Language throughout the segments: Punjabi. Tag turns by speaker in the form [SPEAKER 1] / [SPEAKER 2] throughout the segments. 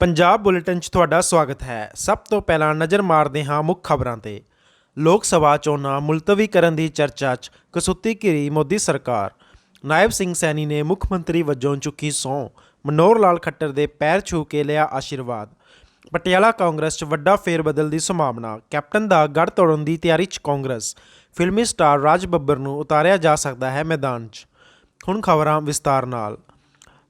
[SPEAKER 1] ਪੰਜਾਬ ਬੁਲੇਟਿਨ 'ਚ ਤੁਹਾਡਾ ਸਵਾਗਤ ਹੈ। ਸਭ ਤੋਂ ਪਹਿਲਾਂ ਨਜ਼ਰ ਮਾਰਦੇ ਹਾਂ ਮੁੱਖ ਖਬਰਾਂ ਤੇ। ਲੋਕ ਸਭਾ ਚੋਣਾਂ ਮੁਲਤਵੀ ਕਰਨ ਦੀ ਚਰਚਾ 'ਚ ਕਸੂਤੀ ਘਿਰੀ ਮੋਦੀ ਸਰਕਾਰ। ਨਾਇਬ ਸਿੰਘ ਸੈਣੀ ਨੇ ਮੁੱਖ ਮੰਤਰੀ ਵਜੋਂ ਚੁੱਕੀ ਸਹੁੰ। ਮਨੋਹਰ ਲਾਲ ਖੱਟਰ ਦੇ ਪੈਰ ਛੂ ਕੇ ਲਿਆ ਆਸ਼ੀਰਵਾਦ। ਪਟਿਆਲਾ ਕਾਂਗਰਸ 'ਚ ਵੱਡਾ ਫੇਰਬਦਲ ਦੀ ਸੰਭਾਵਨਾ। ਕੈਪਟਨ ਦਾ ਗੜ ਤੋੜਨ ਦੀ ਤਿਆਰੀ 'ਚ ਕਾਂਗਰਸ। ਫਿਲਮੀ ਸਟਾਰ ਰਾਜ ਬੱਬਰ ਨੂੰ ਉਤਾਰਿਆ ਜਾ ਸਕਦਾ ਹੈ ਮੈਦਾਨ 'ਚ। ਹੁਣ ਖਬਰਾਂ ਵਿਸਤਾਰ ਨਾਲ।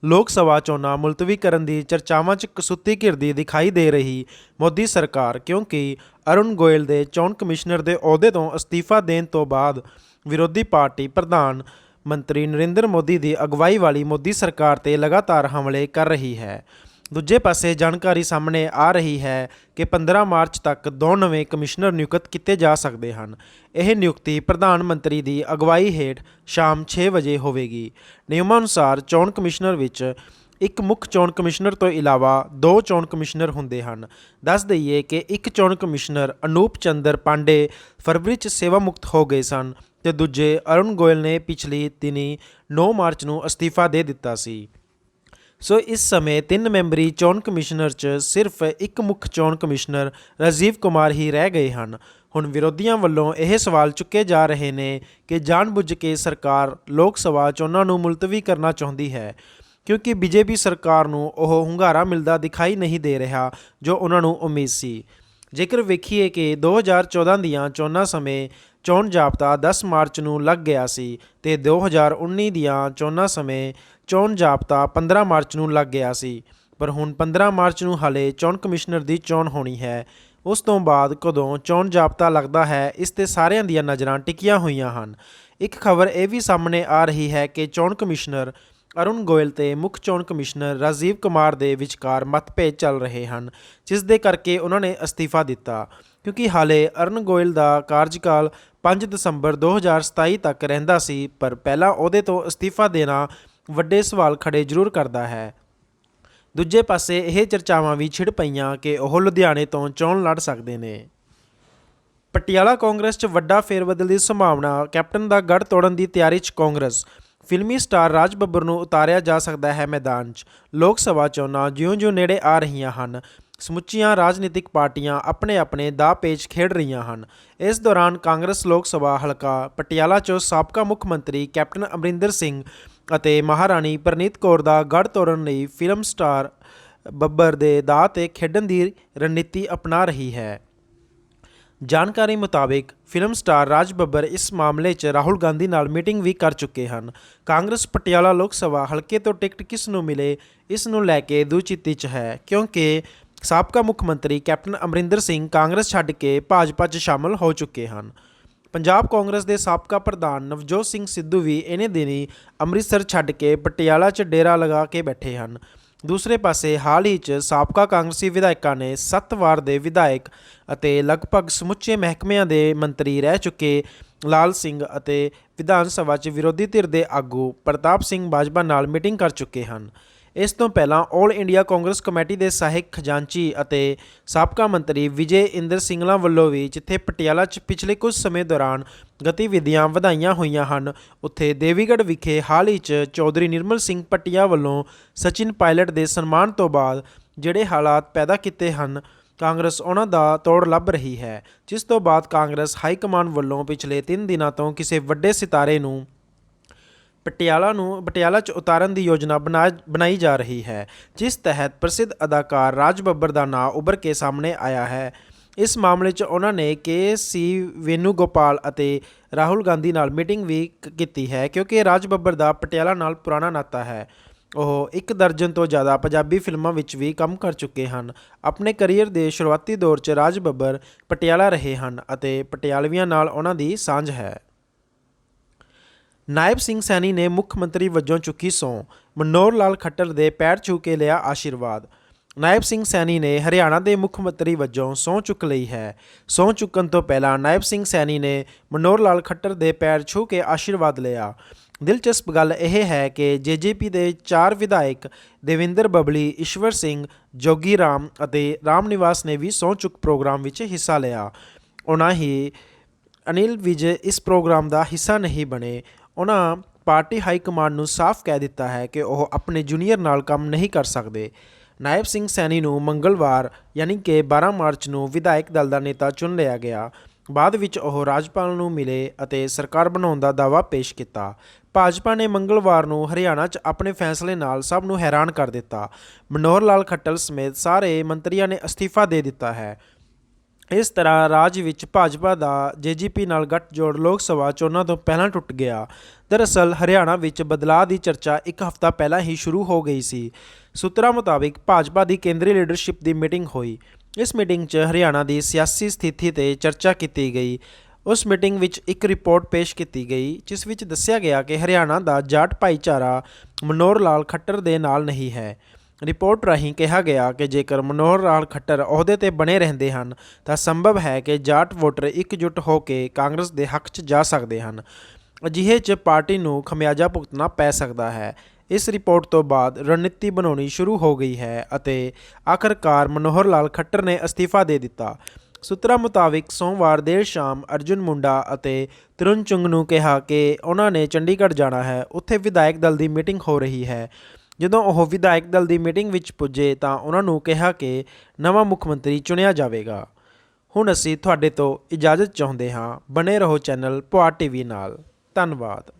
[SPEAKER 1] ਲੋਕ ਸਭਾ ਚੋਣਾਂ ਮੁਲਤਵੀ ਕਰਨ ਦੀ ਚਰਚਾਵਾਂ 'ਚ ਕਸੂਤੀ ਘਿਰਦੀ ਦਿਖਾਈ ਦੇ ਰਹੀ। ਮੋਦੀ ਸਰਕਾਰ, ਕਿਉਂਕਿ ਅਰੁਣ ਗੋਇਲ ਦੇ ਚੋਣ ਕਮਿਸ਼ਨਰ ਦੇ ਅਹੁਦੇ ਤੋਂ ਅਸਤੀਫਾ ਦੇਣ ਤੋਂ ਬਾਅਦ ਵਿਰੋਧੀ ਪਾਰਟੀ ਪ੍ਰਧਾਨ ਮੰਤਰੀ ਨਰਿੰਦਰ ਮੋਦੀ ਦੀ ਅਗਵਾਈ ਵਾਲੀ ਮੋਦੀ ਸਰਕਾਰ ਤੇ ਲਗਾਤਾਰ ਹਮਲੇ ਕਰ ਰਹੀ ਹੈ। ਦੂਜੇ ਪਾਸੇ ਜਾਣਕਾਰੀ ਸਾਹਮਣੇ ਆ ਰਹੀ ਹੈ ਕਿ 15 ਮਾਰਚ ਤੱਕ ਦੋ ਨਵੇਂ ਕਮਿਸ਼ਨਰ ਨਿਯੁਕਤ ਕੀਤੇ ਜਾ ਸਕਦੇ ਹਨ। ਇਹ ਨਿਯੁਕਤੀ ਪ੍ਰਧਾਨ ਮੰਤਰੀ ਦੀ ਅਗਵਾਈ ਹੇਠ ਸ਼ਾਮ 6 ਵਜੇ ਹੋਵੇਗੀ। ਨਿਯਮਾਂ ਅਨੁਸਾਰ ਚੋਣ ਕਮਿਸ਼ਨਰ ਵਿੱਚ ਇੱਕ ਮੁੱਖ ਚੋਣ ਕਮਿਸ਼ਨਰ ਤੋਂ ਇਲਾਵਾ ਦੋ ਚੋਣ ਕਮਿਸ਼ਨਰ ਹੁੰਦੇ ਹਨ। ਦੱਸ ਦਈਏ ਕਿ ਇੱਕ ਚੋਣ ਕਮਿਸ਼ਨਰ ਅਨੂਪ ਚੰਦਰ ਪਾਂਡੇ ਫਰਵਰੀ 'ਚ ਸੇਵਾ ਮੁਕਤ ਹੋ ਗਏ ਸਨ ਤੇ ਦੂਜੇ ਅਰੁਣ ਗੋਇਲ ਨੇ ਪਿਛਲੀ ਦਿਨੀ 9 ਮਾਰਚ ਨੂੰ ਅਸਤੀਫਾ ਦੇ ਦਿੱਤਾ ਸੀ। ਸੋ ਇਸ ਸਮੇਂ ਤਿੰਨ ਮੈਂਬਰੀ ਚੋਣ ਕਮਿਸ਼ਨਰ 'ਚ ਸਿਰਫ ਇੱਕ ਮੁੱਖ ਚੋਣ ਕਮਿਸ਼ਨਰ ਰਾਜੀਵ ਕੁਮਾਰ ਹੀ ਰਹਿ ਗਏ ਹਨ। ਹੁਣ ਵਿਰੋਧੀਆਂ ਵੱਲੋਂ ਇਹ ਸਵਾਲ ਚੁੱਕੇ ਜਾ ਰਹੇ ਨੇ ਕਿ ਜਾਣਬੁੱਝ ਕੇ ਸਰਕਾਰ ਲੋਕ ਸਭਾ ਚੋਣਾਂ ਨੂੰ ਮੁਲਤਵੀ ਕਰਨਾ ਚਾਹੁੰਦੀ ਹੈ, ਕਿਉਂਕਿ ਬੀਜੇਪੀ ਸਰਕਾਰ ਨੂੰ ਉਹ ਹੁੰਗਾਰਾ ਮਿਲਦਾ ਦਿਖਾਈ ਨਹੀਂ ਦੇ ਰਿਹਾ ਜੋ ਉਹਨਾਂ ਨੂੰ ਉਮੀਦ ਸੀ। ਜੇਕਰ ਵੇਖੀਏ ਕਿ 2014 ਦੀਆਂ ਚੋਣਾਂ ਸਮੇਂ ਚੋਣ ਜਾਬਤਾ 10 ਮਾਰਚ ਨੂੰ ਲੱਗ ਗਿਆ ਸੀ ਤੇ 2019 ਦੀਆਂ ਚੋਣਾਂ ਸਮੇਂ ਚੋਣ ਜਾਬਤਾ 15 ਮਾਰਚ ਨੂੰ ਲੱਗ ਗਿਆ ਸੀ। ਪਰ ਹੁਣ 15 ਮਾਰਚ ਨੂੰ ਹਾਲੇ ਚੋਣ ਕਮਿਸ਼ਨਰ ਦੀ ਚੋਣ ਹੋਣੀ ਹੈ। ਉਸ ਤੋਂ ਬਾਅਦ ਕਦੋਂ ਚੋਣ ਜਾਬਤਾ ਲੱਗਦਾ ਹੈ, ਇਸ ਤੇ ਸਾਰਿਆਂ ਦੀਆਂ ਨਜ਼ਰਾਂ ਟਿਕੀਆਂ ਹੋਈਆਂ ਹਨ। ਇੱਕ ਖਬਰ ਇਹ ਵੀ ਸਾਹਮਣੇ ਆ ਰਹੀ ਹੈ ਕਿ ਚੋਣ ਕਮਿਸ਼ਨਰ ਅਰੁਣ ਗੋਇਲ ਤੇ ਮੁੱਖ ਚੋਣ ਕਮਿਸ਼ਨਰ ਰਾਜੀਵ ਕੁਮਾਰ ਦੇ ਵਿਚਕਾਰ ਮਤਭੇਦ ਚੱਲ ਰਹੇ ਹਨ, ਜਿਸ ਦੇ ਕਰਕੇ ਉਹਨਾਂ ਨੇ ਅਸਤੀਫਾ ਦਿੱਤਾ। ਕਿਉਂਕਿ ਹਾਲੇ ਅਰੁਣ ਗੋਇਲ ਦਾ ਕਾਰਜਕਾਲ 5 ਦਸੰਬਰ 2027 ਤੱਕ ਰਹਿੰਦਾ ਸੀ, ਪਰ ਪਹਿਲਾਂ ਉਹਦੇ ਤੋਂ ਅਸਤੀਫਾ ਦੇਣਾ ਵੱਡੇ ਸਵਾਲ ਖੜੇ ਜ਼ਰੂਰ ਕਰਦਾ ਹੈ। ਦੂਜੇ ਪਾਸੇ ਇਹ ਚਰਚਾਵਾਂ ਵੀ ਛਿੜ ਪਈਆਂ ਕਿ ਉਹ ਲੁਧਿਆਣੇ ਤੋਂ ਚੋਣ ਲੜ ਸਕਦੇ ਨੇ। ਪਟਿਆਲਾ ਕਾਂਗਰਸ 'ਚ ਵੱਡਾ ਫੇਰਬਦਲ ਦੀ ਸੰਭਾਵਨਾ, ਕੈਪਟਨ ਦਾ ਗੜ ਤੋੜਨ ਦੀ ਤਿਆਰੀ 'ਚ ਕਾਂਗਰਸ ਫਿਲਮੀ ਸਟਾਰ ਰਾਜ ਬੱਬਰ ਨੂੰ ਉਤਾਰਿਆ ਜਾ ਸਕਦਾ ਹੈ ਮੈਦਾਨ 'ਚ। ਲੋਕ ਸਭਾ ਚੋਣਾਂ ਜਿਉਂ-ਜਿਉਂ ਨੇੜੇ ਆ ਰਹੀਆਂ ਹਨ। ਸਮੁੱਚੀਆਂ ਰਾਜਨੀਤਿਕ ਪਾਰਟੀਆਂ ਆਪਣੇ-ਆਪਣੇ ਦਾਅ ਪੇਚ ਖੇਡ ਰਹੀਆਂ ਹਨ। ਇਸ ਦੌਰਾਨ ਕਾਂਗਰਸ ਲੋਕ ਸਭਾ ਹਲਕਾ ਪਟਿਆਲਾ 'ਚੋਂ ਸਾਬਕਾ ਮੁੱਖ ਮੰਤਰੀ ਕੈਪਟਨ ਅਮਰਿੰਦਰ ਸਿੰਘ ਅਤੇ ਮਹਾਰਾਣੀ ਪ੍ਰਨੀਤ ਕੌਰ ਦਾ ਗੜ ਤੋੜਨ ਲਈ ਫਿਲਮ ਸਟਾਰ ਬੱਬਰ ਦੇ ਦਾਅ ਤੇ ਖੇਡਣ ਦੀ ਰਣਨੀਤੀ ਅਪਣਾ ਰਹੀ ਹੈ। ਜਾਣਕਾਰੀ ਮੁਤਾਬਿਕ, ਫਿਲਮ ਸਟਾਰ ਰਾਜ ਬੱਬਰ ਇਸ ਮਾਮਲੇ 'ਚ ਰਾਹੁਲ ਗਾਂਧੀ ਨਾਲ ਮੀਟਿੰਗ ਵੀ ਕਰ ਚੁੱਕੇ ਹਨ। ਕਾਂਗਰਸ ਪਟਿਆਲਾ ਲੋਕ ਸਭਾ ਹਲਕੇ ਤੋਂ ਟਿਕਟ ਕਿਸ ਨੂੰ ਮਿਲੇ, ਇਸ ਨੂੰ ਲੈ ਕੇ ਦੁਚਿੱਤੀ 'ਚ ਹੈ, ਕਿਉਂਕਿ ਸਾਬਕਾ ਮੁੱਖ ਮੰਤਰੀ ਕੈਪਟਨ ਅਮਰਿੰਦਰ ਸਿੰਘ ਕਾਂਗਰਸ ਛੱਡ ਕੇ ਭਾਜਪਾ 'ਚ ਸ਼ਾਮਲ ਹੋ ਚੁੱਕੇ ਹਨ। ਪੰਜਾਬ ਕਾਂਗਰਸ ਦੇ ਸਾਬਕਾ ਪ੍ਰਧਾਨ ਨਵਜੋਤ ਸਿੰਘ ਸਿੱਧੂ ਵੀ ਇਹਨੇ ਦਿਨੀ ਅੰਮ੍ਰਿਤਸਰ ਛੱਡ ਕੇ ਪਟਿਆਲਾ 'ਚ ਡੇਰਾ ਲਗਾ ਕੇ ਬੈਠੇ ਹਨ। ਦੂਸਰੇ ਪਾਸੇ ਹਾਲ ਹੀ 'ਚ ਸਾਬਕਾ ਕਾਂਗਰਸੀ ਵਿਧਾਇਕਾਂ ਨੇ 7 ਵਾਰ ਦੇ ਵਿਧਾਇਕ ਅਤੇ ਲਗਭਗ ਸਮੁੱਚੇ ਮਹਿਕਮਿਆਂ ਦੇ ਮੰਤਰੀ ਰਹਿ ਚੁੱਕੇ ਲਾਲ ਸਿੰਘ ਅਤੇ ਵਿਧਾਨ ਸਭਾ 'ਚ ਵਿਰੋਧੀ ਧਿਰ ਦੇ ਆਗੂ ਪ੍ਰਤਾਪ ਸਿੰਘ ਬਾਜਵਾ ਨਾਲ ਮੀਟਿੰਗ ਕਰ ਚੁੱਕੇ ਹਨ। ਇਸ ਤੋਂ ਪਹਿਲਾਂ 올 ਇੰਡੀਆ ਕਾਂਗਰਸ ਕਮੇਟੀ ਦੇ ਸਹਾਇਕ ਖਜ਼ਾਨਚੀ ਅਤੇ ਸਾਬਕਾ ਮੰਤਰੀ ਵਿਜੇ ਇੰਦਰ ਸਿੰਗਲਾ ਵੱਲੋਂ ਵੀ ਜਿੱਥੇ ਪਟਿਆਲਾ 'ਚ ਪਿਛਲੇ ਕੁਝ ਸਮੇਂ ਦੌਰਾਨ ਗਤੀਵਿਧੀਆਂ ਵਧਾਈਆਂ ਹੋਈਆਂ ਹਨ, ਉੱਥੇ ਦੇਵੀਗੜ੍ਹ ਵਿਖੇ ਹਾਲ ਹੀ 'ਚ ਚੌਧਰੀ ਨਿਰਮਲ ਸਿੰਘ ਪਟਿਆ ਵੱਲੋਂ ਸਚਿਨ ਪਾਇਲਟ ਦੇ ਸਨਮਾਨ ਤੋਂ ਬਾਅਦ ਜਿਹੜੇ ਹਾਲਾਤ ਪੈਦਾ ਕੀਤੇ ਹਨ, ਕਾਂਗਰਸ ਉਹਨਾਂ ਦਾ ਤੋੜ ਲੱਭ ਰਹੀ ਹੈ, ਜਿਸ ਤੋਂ ਬਾਅਦ ਕਾਂਗਰਸ ਹਾਈ ਕਮਾਂਡ ਵੱਲੋਂ ਪਿਛਲੇ 3 ਦਿਨਾਂ ਤੋਂ ਕਿਸੇ ਵੱਡੇ ਸਿਤਾਰੇ ਨੂੰ ਪਟਿਆਲਾ ਨੂੰ ਪਟਿਆਲਾ 'ਚ ਉਤਾਰਨ ਦੀ ਯੋਜਨਾ ਬਣਾ, ਬਣਾਈ ਜਾ ਰਹੀ ਹੈ, ਜਿਸ ਤਹਿਤ ਪ੍ਰਸਿੱਧ ਅਦਾਕਾਰ ਰਾਜ ਬੱਬਰ ਦਾ ਨਾਂ ਉੱਭਰ ਕੇ ਸਾਹਮਣੇ ਆਇਆ ਹੈ। ਇਸ ਮਾਮਲੇ 'ਚ ਉਹਨਾਂ ਨੇ ਕੇ ਸੀ ਵੇਨੂਗੋਪਾਲ ਅਤੇ ਰਾਹੁਲ ਗਾਂਧੀ ਨਾਲ ਮੀਟਿੰਗ ਵੀ ਕੀਤੀ ਹੈ, ਕਿਉਂਕਿ ਰਾਜ ਬੱਬਰ ਦਾ ਪਟਿਆਲਾ ਨਾਲ ਪੁਰਾਣਾ ਨਾਤਾ ਹੈ। ਉਹ ਇੱਕ ਦਰਜਨ ਤੋਂ ਜ਼ਿਆਦਾ ਪੰਜਾਬੀ ਫਿਲਮਾਂ ਵਿੱਚ ਵੀ ਕੰਮ ਕਰ ਚੁੱਕੇ ਹਨ। ਆਪਣੇ ਕੈਰੀਅਰ ਦੇ ਸ਼ੁਰੂਆਤੀ ਦੌਰ 'ਚ ਰਾਜ ਬੱਬਰ ਪਟਿਆਲਾ ਰਹੇ ਹਨ ਅਤੇ ਪਟਿਆਲਵੀਆਂ ਨਾਲ ਉਹਨਾਂ ਦੀ ਸਾਂਝ ਹੈ। ਨਾਇਬ ਸਿੰਘ ਸੈਣੀ ਨੇ ਮੁੱਖ ਮੰਤਰੀ ਵਜੋਂ ਚੁੱਕੀ ਸਹੁੰ। ਮਨੋਹਰ ਲਾਲ ਖੱਟਰ ਦੇ ਪੈਰ ਛੂ ਕੇ ਲਿਆ ਆਸ਼ੀਰਵਾਦ। ਨਾਇਬ ਸਿੰਘ ਸੈਣੀ ਨੇ ਹਰਿਆਣਾ ਦੇ ਮੁੱਖ ਮੰਤਰੀ ਵਜੋਂ ਸਹੁੰ ਚੁੱਕ ਲਈ ਹੈ। ਸਹੁੰ ਚੁੱਕਣ ਤੋਂ ਪਹਿਲਾਂ ਨਾਇਬ ਸਿੰਘ ਸੈਣੀ ਨੇ ਮਨੋਹਰ ਲਾਲ ਖੱਟਰ ਦੇ ਪੈਰ ਛੂ ਕੇ ਆਸ਼ੀਰਵਾਦ ਲਿਆ। ਦਿਲਚਸਪ ਗੱਲ ਇਹ ਹੈ ਕਿ ਜੇਜੇਪੀ ਦੇ ਚਾਰ ਵਿਧਾਇਕ ਦੇਵਿੰਦਰ ਬਬਲੀ, ਈਸ਼ਵਰ ਸਿੰਘ, ਜੋਗੀ ਰਾਮ ਅਤੇ ਰਾਮ ਨਿਵਾਸ ਨੇ ਵੀ ਸਹੁੰ ਚੁੱਕ ਪ੍ਰੋਗਰਾਮ ਵਿੱਚ ਹਿੱਸਾ ਲਿਆ। ਉਹਨਾਂ ਹੀ ਅਨਿਲ ਵਿਜੇ ਇਸ ਪ੍ਰੋਗਰਾਮ ਦਾ ਹਿੱਸਾ ਨਹੀਂ ਬਣੇ। ਉਹਨਾਂ ਪਾਰਟੀ ਹਾਈ ਕਮਾਂਡ ਨੂੰ ਸਾਫ਼ ਕਹਿ ਦਿੱਤਾ ਹੈ ਕਿ ਉਹ ਆਪਣੇ ਜੂਨੀਅਰ ਨਾਲ ਕੰਮ ਨਹੀਂ ਕਰ ਸਕਦੇ। ਨਾਇਬ ਸਿੰਘ ਸੈਣੀ ਨੂੰ ਮੰਗਲਵਾਰ ਯਾਨੀ ਕਿ 12 ਮਾਰਚ ਨੂੰ ਵਿਧਾਇਕ ਦਲ ਦਾ ਨੇਤਾ ਚੁਣ ਲਿਆ ਗਿਆ। ਬਾਅਦ ਵਿੱਚ ਉਹ ਰਾਜਪਾਲ ਨੂੰ ਮਿਲੇ ਅਤੇ ਸਰਕਾਰ ਬਣਾਉਣ ਦਾ ਦਾਅਵਾ ਪੇਸ਼ ਕੀਤਾ। ਭਾਜਪਾ ਨੇ ਮੰਗਲਵਾਰ ਨੂੰ ਹਰਿਆਣਾ 'ਚ ਆਪਣੇ ਫੈਸਲੇ ਨਾਲ ਸਭ ਨੂੰ ਹੈਰਾਨ ਕਰ ਦਿੱਤਾ। ਮਨੋਹਰ ਲਾਲ ਖੱਟਲ ਸਮੇਤ ਸਾਰੇ ਮੰਤਰੀਆਂ ਨੇ ਅਸਤੀਫਾ ਦੇ ਦਿੱਤਾ ਹੈ। ਇਸ ਤਰ੍ਹਾਂ ਰਾਜ ਵਿੱਚ ਭਾਜਪਾ ਦਾ ਜੇਜੀਪੀ ਨਾਲ ਗੱਠਜੋੜ ਲੋਕ ਸਭਾ ਚੋਣਾਂ ਤੋਂ ਪਹਿਲਾਂ ਟੁੱਟ ਗਿਆ। ਦਰਅਸਲ, ਹਰਿਆਣਾ ਵਿੱਚ ਬਦਲਾਅ ਦੀ ਚਰਚਾ ਇੱਕ ਹਫ਼ਤਾ ਪਹਿਲਾਂ ਹੀ ਸ਼ੁਰੂ ਹੋ ਗਈ ਸੀ। ਸੂਤਰਾਂ ਮੁਤਾਬਿਕ, ਭਾਜਪਾ ਦੀ ਕੇਂਦਰੀ ਲੀਡਰਸ਼ਿਪ ਦੀ ਮੀਟਿੰਗ ਹੋਈ। ਇਸ ਮੀਟਿੰਗ 'ਚ ਹਰਿਆਣਾ ਦੀ ਸਿਆਸੀ ਸਥਿਤੀ ਤੇ ਚਰਚਾ ਕੀਤੀ ਗਈ। ਉਸ ਮੀਟਿੰਗ ਵਿੱਚ ਇੱਕ ਰਿਪੋਰਟ ਪੇਸ਼ ਕੀਤੀ ਗਈ, ਜਿਸ ਵਿੱਚ ਦੱਸਿਆ ਗਿਆ ਕਿ ਹਰਿਆਣਾ ਦਾ ਜਾਟ ਭਾਈਚਾਰਾ ਮਨੋਹਰ ਲਾਲ ਖੱਟਰ ਦੇ ਨਾਲ ਨਹੀਂ ਹੈ। ਰਿਪੋਰਟ ਰਾਹੀਂ ਕਿਹਾ ਗਿਆ ਕਿ ਜੇਕਰ ਮਨੋਹਰ ਲਾਲ ਖੱਟਰ ਅਹੁਦੇ ਤੇ ਬਣੇ ਰਹਿੰਦੇ ਹਨ, ਤਾਂ ਸੰਭਵ ਹੈ ਕਿ ਜਾਟ ਵੋਟਰ ਇਕਜੁੱਟ ਹੋ ਕੇ ਕਾਂਗਰਸ ਦੇ ਹੱਕ 'ਚ ਜਾ ਸਕਦੇ ਹਨ। ਅਜਿਹੇ 'ਚ ਪਾਰਟੀ ਨੂੰ ਖਮਿਆਜਾ ਭੁਗਤਣਾ ਪੈ ਸਕਦਾ ਹੈ। ਇਸ ਰਿਪੋਰਟ ਤੋਂ ਬਾਅਦ ਰਣਨੀਤੀ ਬਣਾਉਣੀ ਸ਼ੁਰੂ ਹੋ ਗਈ ਹੈ ਅਤੇ ਆਖਰਕਾਰ ਮਨੋਹਰ ਲਾਲ ਖੱਟਰ ਨੇ ਅਸਤੀਫਾ ਦੇ ਦਿੱਤਾ। ਸੂਤਰਾਂ ਮੁਤਾਬਿਕ ਸੋਮਵਾਰ ਦੇਰ ਸ਼ਾਮ ਅਰਜੁਨ ਮੁੰਡਾ ਅਤੇ ਤਰੁਣ ਚੁੰਗ ਨੂੰ ਕਿਹਾ ਕਿ ਉਹਨਾਂ ਨੇ ਚੰਡੀਗੜ੍ਹ ਜਾਣਾ ਹੈ। ਉੱਥੇ ਵਿਧਾਇਕ ਦਲ ਦੀ ਮੀਟਿੰਗ ਹੋ ਰਹੀ ਹੈ। ਜਦੋਂ ਉਹ ਵਿਧਾਇਕ ਦਲ ਦੀ ਮੀਟਿੰਗ ਵਿੱਚ ਪੁੱਜੇ ਤਾਂ ਉਹਨਾਂ ਨੂੰ ਕਿਹਾ ਕਿ ਨਵਾਂ ਮੁੱਖ ਮੰਤਰੀ ਚੁਣਿਆ ਜਾਵੇਗਾ। ਹੁਣ ਅਸੀਂ ਤੁਹਾਡੇ ਤੋਂ ਇਜਾਜ਼ਤ ਚਾਹੁੰਦੇ ਹਾਂ। ਬਣੇ ਰਹੋ ਚੈਨਲ ਪੁਆਰ ਟੀਵੀ ਨਾਲ। ਧੰਨਵਾਦ।